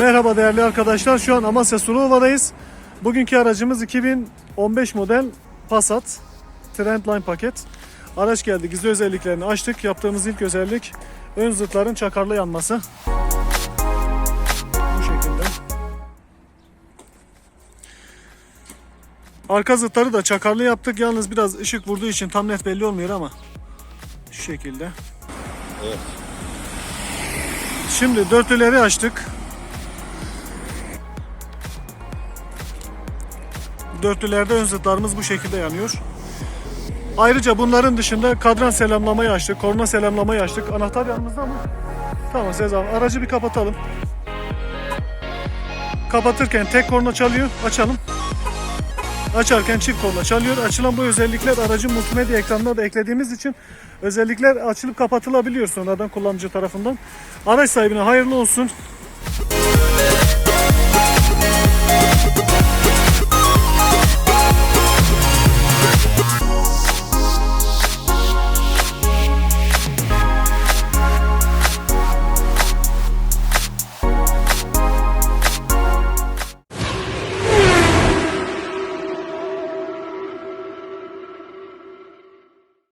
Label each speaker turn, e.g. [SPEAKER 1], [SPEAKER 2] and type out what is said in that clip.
[SPEAKER 1] Merhaba değerli arkadaşlar. Şu an Amasya Suluova'dayız. Bugünkü aracımız 2015 model Passat Trendline paket. Araç geldi. Gizli özelliklerini açtık. Yaptığımız ilk özellik ön zırhların çakarlı yanması. Bu şekilde. Arka zırhları da çakarlı yaptık. Yalnız biraz ışık vurduğu için tam net belli olmuyor ama şu şekilde.
[SPEAKER 2] Evet.
[SPEAKER 1] Şimdi dörtlüleri açtık. Dörtlülerde ön zıtlarımız bu şekilde yanıyor. Ayrıca bunların dışında kadran selamlamayı açtık, korna selamlamayı açtık. Anahtar yanımızda mı? Tamam Sezam. Aracı bir kapatalım. Kapatırken tek korna çalıyor. Açalım. Açarken çift korna çalıyor. Açılan bu özellikler aracın multimedya ekranına da eklediğimiz için özellikler açılıp kapatılabiliyor sonradan kullanıcı tarafından. Araç sahibine hayırlı olsun.